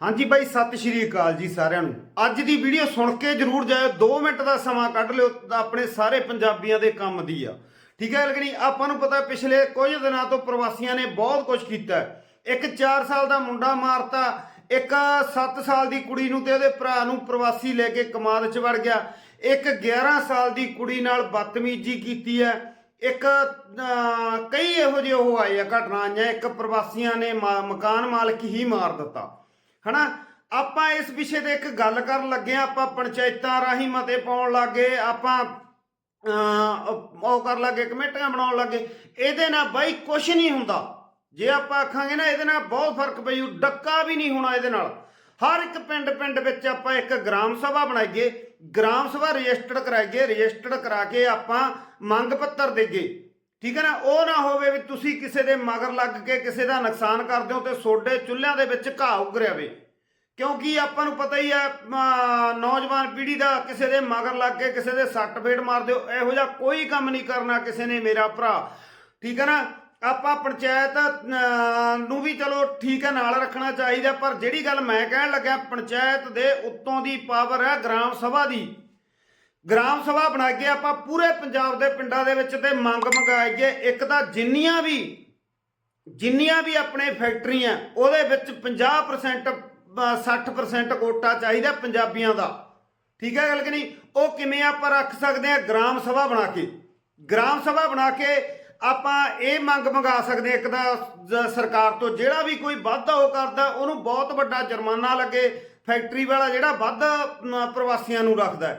ਹਾਂਜੀ ਬਾਈ, ਸਤਿ ਸ਼੍ਰੀ ਅਕਾਲ ਜੀ ਸਾਰਿਆਂ ਨੂੰ। ਅੱਜ ਦੀ ਵੀਡੀਓ ਸੁਣ ਕੇ ਜਰੂਰ ਜਾਇਓ। 2 ਮਿੰਟ ਦਾ ਸਮਾਂ ਕੱਢ ਲਿਓ ਆਪਣੇ ਸਾਰੇ ਪੰਜਾਬੀਆਂ ਦੇ ਕੰਮ ਦੀ ਆ। ਠੀਕ ਹੈ ਲਗਣੀ ਆਪਾਂ ਨੂੰ ਪਤਾ ਪਿਛਲੇ ਕੁਝ ਦਿਨਾਂ ਤੋਂ ਪ੍ਰਵਾਸੀਆਂ ਨੇ ਬਹੁਤ ਕੁਝ ਕੀਤਾ ਇੱਕ 4 ਸਾਲ ਦਾ ਮੁੰਡਾ ਮਾਰਤਾ, ਇੱਕ 7 ਸਾਲ ਦੀ ਕੁੜੀ ਨੂੰ ਤੇ ਉਹਦੇ ਭਰਾ ਨੂੰ ਪ੍ਰਵਾਸੀ ਲੈ ਕੇ ਕਮਾਦ 'ਚ ਵੜ ਗਿਆ। ਇੱਕ 11 ਸਾਲ ਦੀ ਕੁੜੀ ਨਾਲ ਬਦਤਮੀਜ਼ੀ ਕੀਤੀ ਹੈ। ਇੱਕ ਕਈ ਇਹੋ ਜਿਹੇ ਉਹ ਆਏ ਆ ਘਟਨਾ ਆਈਆਂ। ਇੱਕ ਪ੍ਰਵਾਸੀਆਂ ਨੇ ਮਕਾਨ ਮਾਲਕ ਹੀ ਮਾਰ ਦਿੱਤਾ। ਹਨਾ? ਆਪਾਂ ਇਸ ਵਿਸ਼ੇ ਤੇ ਇੱਕ ਗੱਲ ਕਰਨ ਲੱਗੇ ਆ ਆਪਾਂ ਪੰਚਾਇਤਾਂ ਰਾਹੀਂ ਮਤੇ ਪਾਉਣ ਲੱਗੇ ਆਪਾਂ ਅਹ, ਉਹ ਕਰ ਲੱਗੇ ਕਮੇਟੀਆਂ ਬਣਾਉਣ ਲੱਗੇ। ਇਹਦੇ ਨਾਲ ਬਾਈ ਕੁਝ ਨਹੀਂ ਹੁੰਦਾ। ਜੇ ਆਪਾਂ ਆਖਾਂਗੇ ਨਾ ਇਹਦੇ ਨਾਲ ਬਹੁਤ ਫ਼ਰਕ ਪਈ ਡੱਕਾ ਵੀ ਨਹੀਂ ਹੋਣਾ ਇਹਦੇ ਨਾਲ। ਹਰ ਇੱਕ ਪਿੰਡ ਪਿੰਡ ਵਿੱਚ ਆਪਾਂ ਇੱਕ ਗ੍ਰਾਮ ਸਭਾ ਬਣਾਈਏ ਗ੍ਰਾਮ ਸਭਾ ਰਜਿਸਟਰਡ ਕਰਾਈਏ ਰਜਿਸਟਰਡ ਕਰਾ ਕੇ ਆਪਾਂ ਮੰਗ ਪੱਤਰ ਦੇਈਏ। ਠੀਕ ਹੈ ਨਾ? ਉਹ ਨਾ ਹੋਵੇ ਵੀ ਤੁਸੀਂ ਕਿਸੇ ਦੇ ਮਗਰ ਲੱਗ ਕੇ ਕਿਸੇ ਦਾ ਨੁਕਸਾਨ ਕਰਦੇ ਹੋ ਤੇ ਸੋਡੇ ਚੁੱਲ੍ਹਿਆਂ ਦੇ ਵਿੱਚ ਘਾਹ ਉੱਗ ਰਿਹਾ ਵੇ। ਕਿਉਂਕਿ ਆਪਾਂ ਨੂੰ ਪਤਾ ਹੀ ਹੈ ਨੌਜਵਾਨ ਪੀੜ੍ਹੀ ਦਾ ਕਿਸੇ ਦੇ ਮਗਰ ਲੱਗ ਕੇ ਕਿਸੇ ਦੇ ਸੱਟ ਫੇੜ ਮਾਰ ਦਿਓ ਇਹੋ ਜਿਹਾ ਕੋਈ ਕੰਮ ਨਹੀਂ ਕਰਨਾ ਕਿਸੇ ਨੇ ਮੇਰਾ ਭਰਾ। ਠੀਕ ਹੈ ਨਾ? ਆਪਾਂ ਪੰਚਾਇਤ ਨੂੰ ਵੀ ਚਲੋ ਠੀਕ ਹੈ, ਨਾਲ ਰੱਖਣਾ ਚਾਹੀਦਾ, ਪਰ ਜਿਹੜੀ ਗੱਲ ਮੈਂ ਕਹਿਣ ਲੱਗਿਆ, ਪੰਚਾਇਤ ਦੇ ਉੱਤੋਂ ਦੀ ਪਾਵਰ ਹੈ ਗ੍ਰਾਮ ਸਭਾ ਦੀ। ਗ੍ਰਾਮ ਸਭਾ ਬਣਾ ਕੇ ਆਪਾਂ ਪੂਰੇ ਪੰਜਾਬ ਦੇ ਪਿੰਡਾਂ ਦੇ ਵਿੱਚ ਤੇ ਮੰਗ ਮੰਗਾਈਏ ਇੱਕ ਤਾਂ ਜਿੰਨੀਆਂ ਵੀ ਜਿੰਨੀਆਂ ਵੀ ਆਪਣੇ ਫੈਕਟਰੀਆਂ ਉਹਦੇ ਵਿੱਚ 50% ਅ, 60% ਕੋਟਾ ਚਾਹੀਦਾ ਪੰਜਾਬੀਆਂ ਦਾ। ਠੀਕ ਹੈ ਗੱਲ ਕਿ ਨਹੀਂ? ਉਹ ਕਿਵੇਂ ਆਪਾਂ ਰੱਖ ਸਕਦੇ ਆ ਗ੍ਰਾਮ ਸਭਾ ਬਣਾ ਕੇ। ਗ੍ਰਾਮ ਸਭਾ ਬਣਾ ਕੇ ਆਪਾਂ ਇਹ ਮੰਗ ਮੰਗਾ ਸਕਦੇ ਇੱਕ ਤਾਂ ਸਰਕਾਰ ਤੋਂ ਜਿਹੜਾ ਵੀ ਕੋਈ ਵਾਧਾ ਉਹ ਕਰਦਾ ਉਹਨੂੰ ਬਹੁਤ ਵੱਡਾ ਜੁਰਮਾਨਾ ਲੱਗੇ ਫੈਕਟਰੀ ਵਾਲਾ ਜਿਹੜਾ ਵੱਧ ਪ੍ਰਵਾਸੀਆਂ ਨੂੰ ਰੱਖਦਾ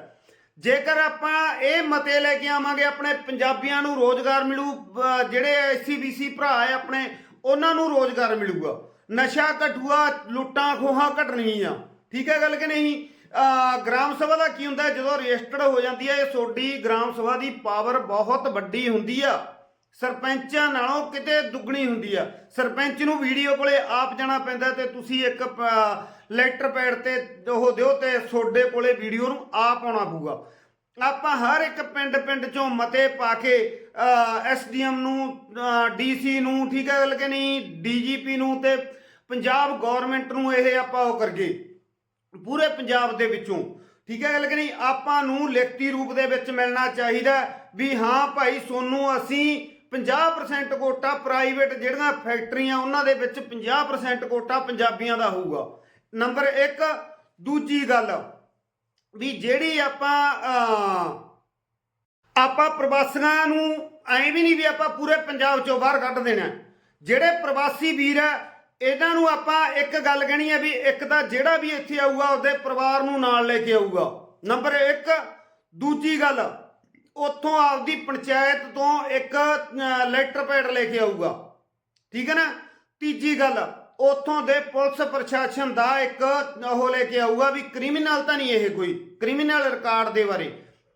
ਜੇਕਰ ਆਪਾਂ ਇਹ ਮਤੇ ਲੈ ਕੇ ਆਵਾਂਗੇ, ਆਪਣੇ ਪੰਜਾਬੀਆਂ ਨੂੰ ਰੋਜ਼ਗਾਰ ਮਿਲੂ, ਅਹ ਜਿਹੜੇ ਐਸਸੀਬੀਸੀ ਭਰਾ ਹੈ ਆਪਣੇ, ਉਹਨਾਂ ਨੂੰ ਰੋਜ਼ਗਾਰ ਮਿਲੂਗਾ। ਨਸ਼ਾ ਘਟੂਆ, ਲੁੱਟਾਂ ਖੋਹਾਂ ਘਟਣੀਆਂ ਠੀਕ ਹੈ ਗੱਲ ਕਿ ਨਹੀਂ? ਗ੍ਰਾਮ ਸਭਾ ਦਾ ਕੀ ਹੁੰਦਾ ਜਦੋਂ ਰਜਿਸਟਰਡ ਹੋ ਜਾਂਦੀ ਹੈ, ਇਹ ਸੋਡੀ ਗ੍ਰਾਮ ਸਭਾ ਦੀ ਪਾਵਰ ਬਹੁਤ ਵੱਡੀ ਹੁੰਦੀ ਆ। ਸਰਪੰਚਾਂ ਨਾਲੋਂ ਕਿਤੇ ਦੁੱਗਣੀ ਹੁੰਦੀ ਆ। ਸਰਪੰਚ ਨੂੰ ਵੀਡੀਓ ਕੋਲੇ ਆਪ ਜਾਣਾ ਪੈਂਦਾ ਤੇ ਤੁਸੀਂ ਇੱਕ ਲੈਟਰ ਪੈਡ ਤੇ ਉਹ ਦਿਓ ਤੇ ਤੁਹਾਡੇ ਕੋਲੇ ਵੀਡੀਓ ਨੂੰ ਆਪ ਆਉਣਾ ਪਊਗਾ। ਆਪਾਂ ਹਰ ਇੱਕ ਪਿੰਡ ਪਿੰਡ ਚੋਂ ਮਤੇ ਪਾ ਕੇ ਐਸਡੀਐਮ ਨੂੰ ਡੀਸੀ ਨੂੰ, ਠੀਕ ਹੈ ਗੱਲ ਕਿ ਨਹੀਂ? ਡੀਜੀਪੀ ਨੂੰ ਤੇ ਪੰਜਾਬ ਗਵਰਨਮੈਂਟ ਨੂੰ ਇਹ ਆਪਾਂ ਉਹ ਕਰਗੇ ਪੂਰੇ ਪੰਜਾਬ ਦੇ ਵਿੱਚੋਂ, ਠੀਕ ਹੈ ਗੱਲ ਕਿ ਨਹੀਂ? ਆਪਾਂ ਨੂੰ ਲਿਖਤੀ ਰੂਪ ਦੇ ਵਿੱਚ ਮਿਲਣਾ ਚਾਹੀਦਾ ਵੀ ਹਾਂ ਭਾਈ, ਸੋਨੂੰ ਅਸੀਂ 50% ਕੋਟਾ ਪ੍ਰਾਈਵੇਟ ਜਿਹੜੀਆਂ ਫੈਕਟਰੀਆਂ ਉਹਨਾਂ ਦੇ ਵਿੱਚ 50% ਕੋਟਾ ਪੰਜਾਬੀਆਂ ਦਾ ਹੋਊਗਾ। ਨੰਬਰ 1 ਦੂਜੀ ਗੱਲ ਵੀ ਜਿਹੜੀ ਆਪਾਂ ਆਪਾਂ ਪ੍ਰਵਾਸੀਆਂ ਨੂੰ ਐਂ ਵੀ ਨਹੀਂ ਵੀ ਆਪਾਂ ਪੂਰੇ ਪੰਜਾਬ ਚੋਂ ਬਾਹਰ ਕੱਢ ਦੇਣਾ। ਜਿਹੜੇ ਪ੍ਰਵਾਸੀ ਵੀਰ ਆ, ਇਹਨਾਂ ਨੂੰ ਆਪਾਂ ਇੱਕ ਗੱਲ ਕਹਿਣੀ ਹੈ ਵੀ ਇੱਕ ਤਾਂ ਜਿਹੜਾ ਵੀ ਇੱਥੇ ਆਊਗਾ, ਉਹਦੇ ਪਰਿਵਾਰ ਨੂੰ ਨਾਲ ਲੈ ਕੇ ਆਊਗਾ। ਨੰਬਰ 1 ਦੂਜੀ ਗੱਲ, ਉੱਥੋਂ ਆਪਦੀ ਪੰਚਾਇਤ ਤੋਂ ਇੱਕ ਲੈਟਰ ਪੈਡ ਲੈ ਕੇ ਆਊਗਾ। ਠੀਕ ਹੈ ਨਾ? ਤੀਜੀ ਗੱਲ ਉੱਥੋਂ ਦੇ ਪੁਲਿਸ ਪ੍ਰਸ਼ਾਸਨ ਦਾ ਇੱਕ ਉਹ ਲੈ ਕੇ ਆਊਗਾ ਵੀ ਕ੍ਰਿਮੀਨਲ ਤਾਂ ਨਹੀਂ ਇਹ ਕੋਈ, ਕ੍ਰਿਮੀਨਲ ਰਿਕਾਰਡ ਦੇ ਬਾਰੇ।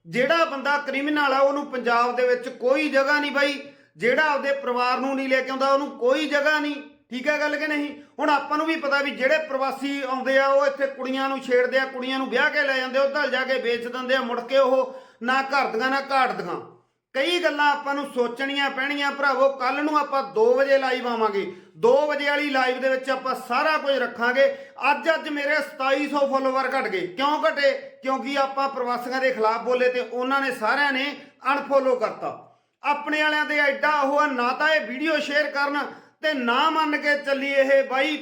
ਜਿਹੜਾ ਬੰਦਾ ਕ੍ਰਿਮੀਨਲ ਆ, ਉਹਨੂੰ ਪੰਜਾਬ ਦੇ ਵਿੱਚ ਕੋਈ ਜਗ੍ਹਾ ਨਹੀਂ ਬਾਈ। ਜਿਹੜਾ ਆਪਦੇ ਪਰਿਵਾਰ ਨੂੰ ਨਹੀਂ ਲੈ ਕੇ ਆਉਂਦਾ, ਉਹਨੂੰ ਕੋਈ ਜਗ੍ਹਾ ਨਹੀਂ। ਠੀਕ ਹੈ ਗੱਲ ਕਿ ਨਹੀਂ? ਹੁਣ ਆਪਾਂ ਨੂੰ ਵੀ ਪਤਾ ਵੀ ਜਿਹੜੇ ਪ੍ਰਵਾਸੀ ਆਉਂਦੇ ਆ, ਉਹ ਇੱਥੇ ਕੁੜੀਆਂ ਨੂੰ ਛੇੜਦੇ ਆ, ਕੁੜੀਆਂ ਨੂੰ ਵਿਆਹ ਕੇ ਲੈ ਜਾਂਦੇ ਉੱਧਰ ਜਾ ਕੇ ਵੇਚ ਦਿੰਦੇ ਆ, ਮੁੜ ਕੇ ਉਹ ਨਾ ਘਰ ਦੀਆਂ, ਨਾ ਘਾਟ ਦੀਆਂ। ਕਈ ਗੱਲਾਂ ਆਪਾਂ ਨੂੰ ਸੋਚਣੀਆਂ ਪੈਣੀਆਂ ਭਰਾਵੋ ਕੱਲ ਨੂੰ ਆਪਾਂ 2 ਵਜੇ ਲਾਈਵ ਆਵਾਂਗੇ। 2 ਵਜੇ ਵਾਲੀ ਲਾਈਵ ਦੇ ਵਿੱਚ ਆਪਾਂ ਸਾਰਾ ਕੁਝ ਰੱਖਾਂਗੇ। ਅੱਜ ਅੱਜ ਮੇਰੇ 2700 ਫੋਲੋਵਰ ਘਟ ਗਏ। ਕਿਉਂ ਘਟੇ? ਕਿਉਂਕਿ ਆਪਾਂ ਪ੍ਰਵਾਸੀਆਂ ਦੇ ਖਿਲਾਫ ਬੋਲੇ ਤੇ ਉਹਨਾਂ ਨੇ ਸਾਰਿਆਂ ਨੇ ਅਨਫੋਲੋ ਕਰਤਾ। ਆਪਣੇ ਵਾਲਿਆਂ ਦੇ ਐਡਾ ਉਹ ਆ, ਨਾ ਤਾਂ ਇਹ ਵੀਡੀਓ ਸ਼ੇਅਰ ਕਰਨ ਤੇ ਨਾ ਮੰਨ ਕੇ ਚੱਲੀ ਇਹ ਬਾਈ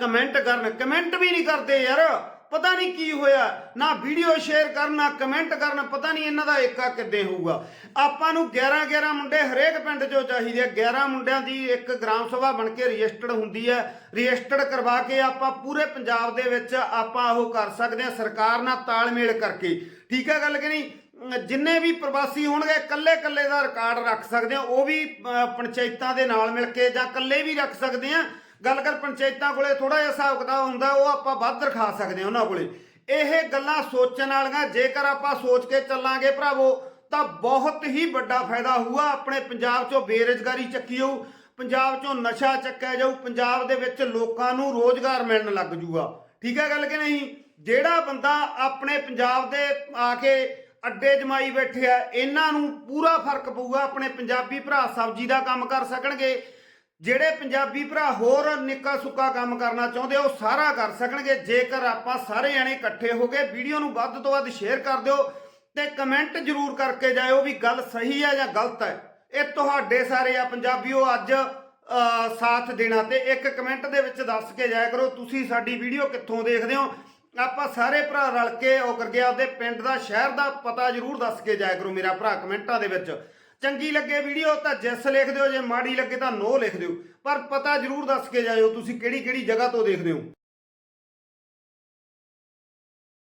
ਕਮੈਂਟ ਕਰਨ। ਕਮੈਂਟ ਵੀ ਨਹੀਂ ਕਰਦੇ ਯਾਰ। ਪਤਾ ਨਹੀਂ ਕੀ ਹੋਇਆ, ਨਾ ਵੀਡੀਓ ਸ਼ੇਅਰ ਕਰਨਾ ਕਮੈਂਟ ਕਰਨ, ਪਤਾ ਨਹੀਂ ਇਹਨਾਂ ਦਾ ਏਕਾ ਕਿੱਦੇ ਹੋਊਗਾ। ਆਪਾਂ ਨੂੰ 11 11 ਮੁੰਡੇ ਹਰੇਕ ਪਿੰਡ 'ਚੋਂ ਚਾਹੀਦੇ ਆ। 11 ਮੁੰਡਿਆਂ ਦੀ ਇੱਕ ਗ੍ਰਾਮ ਸਭਾ ਬਣ ਕੇ ਰਜਿਸਟਰਡ ਹੁੰਦੀ ਹੈ। ਰਜਿਸਟਰਡ ਕਰਵਾ ਕੇ ਆਪਾਂ ਪੂਰੇ ਪੰਜਾਬ ਦੇ ਵਿੱਚ ਆਪਾਂ ਉਹ ਕਰ ਸਕਦੇ ਆ। ਸਰਕਾਰ ਨਾਲ ਤਾਲਮੇਲ ਕਰਕੇ। ਠੀਕ ਹੈ ਗੱਲ ਕਿ ਨਹੀਂ? ਜਿੰਨੇ ਵੀ ਪ੍ਰਵਾਸੀ ਹੋਣਗੇ ਕੱਲੇ ਕੱਲੇ ਦਾ ਰਿਕਾਰਡ ਰੱਖ ਸਕਦੇ ਆ। ਉਹ ਵੀ ਪੰਚਾਇਤਾਂ ਦੇ ਨਾਲ ਮਿਲ ਕੇ ਜਾਂ ਕੱਲੇ ਵੀ ਰੱਖ ਸਕਦੇ ਆ। ਗੱਲ ਕਰ, ਪੰਚਾਇਤਾਂ ਕੋਲੇ ਥੋੜਾ ਜਿਹਾ ਹਿਸਾਬ ਕਿਤਾਬ ਹੁੰਦਾ, ਉਹ ਆਪਾਂ ਵੱਧ ਰਖਾ ਸਕਦੇ ਆ ਉਹਨਾਂ ਕੋਲੇ। ਇਹ ਗੱਲਾਂ ਸੋਚਣ ਵਾਲੀਆਂ, ਜੇਕਰ ਆਪਾਂ ਸੋਚ ਕੇ ਚੱਲਾਂਗੇ ਭਰਾਵੋ, ਤਾਂ ਬਹੁਤ ਹੀ ਵੱਡਾ ਫਾਇਦਾ ਹੋਊਗਾ। ਆਪਣੇ ਪੰਜਾਬ 'ਚੋਂ ਬੇਰੁਜ਼ਗਾਰੀ ਚੱਕੀ ਜਾਊ, ਪੰਜਾਬ 'ਚੋਂ ਨਸ਼ਾ ਚੱਕਿਆ ਜਾਊ, ਪੰਜਾਬ ਦੇ ਵਿੱਚ ਲੋਕਾਂ ਨੂੰ ਰੋਜ਼ਗਾਰ ਮਿਲਣ ਲੱਗ ਜੂਗਾ। ਠੀਕ ਹੈ ਗੱਲ ਕਿ ਨਹੀਂ? ਜਿਹੜਾ ਬੰਦਾ ਆਪਣੇ ਪੰਜਾਬ ਦੇ ਆ ਕੇ ਅੱਡੇ ਜਮਾਈ ਬੈਠੇ ਆ ਇਹਨਾਂ ਨੂੰ ਪੂਰਾ ਫ਼ਰਕ ਪਊਗਾ, ਆਪਣੇ ਪੰਜਾਬੀ ਭਰਾ ਸਬਜ਼ੀ ਦਾ ਕੰਮ ਕਰ ਸਕਣਗੇ। ਜਿਹੜੇ ਪੰਜਾਬੀ ਭਰਾ ਹੋਰ ਨਿੱਕਾ ਸੁੱਕਾ ਕੰਮ ਕਰਨਾ ਚਾਹੁੰਦੇ ਉਹ ਸਾਰਾ ਕਰ ਸਕਣਗੇ। ਜੇਕਰ ਆਪਾਂ ਸਾਰੇ ਜਣੇ ਇਕੱਠੇ ਹੋ ਕੇ ਵੀਡੀਓ ਨੂੰ ਵੱਧ ਤੋਂ ਵੱਧ ਸ਼ੇਅਰ ਕਰ ਦਿਓ ਤੇ ਕਮੈਂਟ ਜ਼ਰੂਰ ਕਰਕੇ ਜਾਇਓ ਵੀ ਗੱਲ ਸਹੀ ਹੈ ਜਾਂ ਗਲਤ ਹੈ। ਇਹ ਤੁਹਾਡੇ ਸਾਰੇ ਆ ਪੰਜਾਬੀਓ, ਅੱਜ ਸਾਥ ਦੇਣਾ ਤੇ ਇੱਕ ਕਮੈਂਟ ਦੇ ਵਿੱਚ ਦੱਸ ਕੇ ਜਾਇਆ ਕਰੋ, ਤੁਸੀਂ ਸਾਡੀ ਵੀਡੀਓ ਕਿੱਥੋਂ ਦੇਖਦੇ ਹੋ? ਆਪਾਂ ਸਾਰੇ ਭਰਾ ਰਲ ਕੇ ਉਹ ਕਰਕੇ ਆਪਦੇ ਪਿੰਡ ਦਾ, ਸ਼ਹਿਰ ਦਾ ਪਤਾ ਜ਼ਰੂਰ ਦੱਸ ਕੇ ਜਾਇਆ ਕਰੋ, ਮੇਰਾ ਭਰਾ ਕਮੈਂਟਾਂ ਦੇ ਵਿੱਚ। ਚੰਗੀ ਲੱਗੇ ਵੀਡੀਓ ਤਾਂ ਜੈਸ ਲਿਖ ਦਿਓ, ਜੇ ਮਾੜੀ ਲੱਗੇ ਤਾਂ ਨੋ ਲਿਖ ਦਿਓ। ਪਰ ਪਤਾ ਜ਼ਰੂਰ ਦੱਸ ਕੇ ਜਾਇਓ ਤੁਸੀਂ ਕਿਹੜੀ ਕਿਹੜੀ ਜਗ੍ਹਾ ਤੋਂ ਦੇਖਦੇ ਹੋ।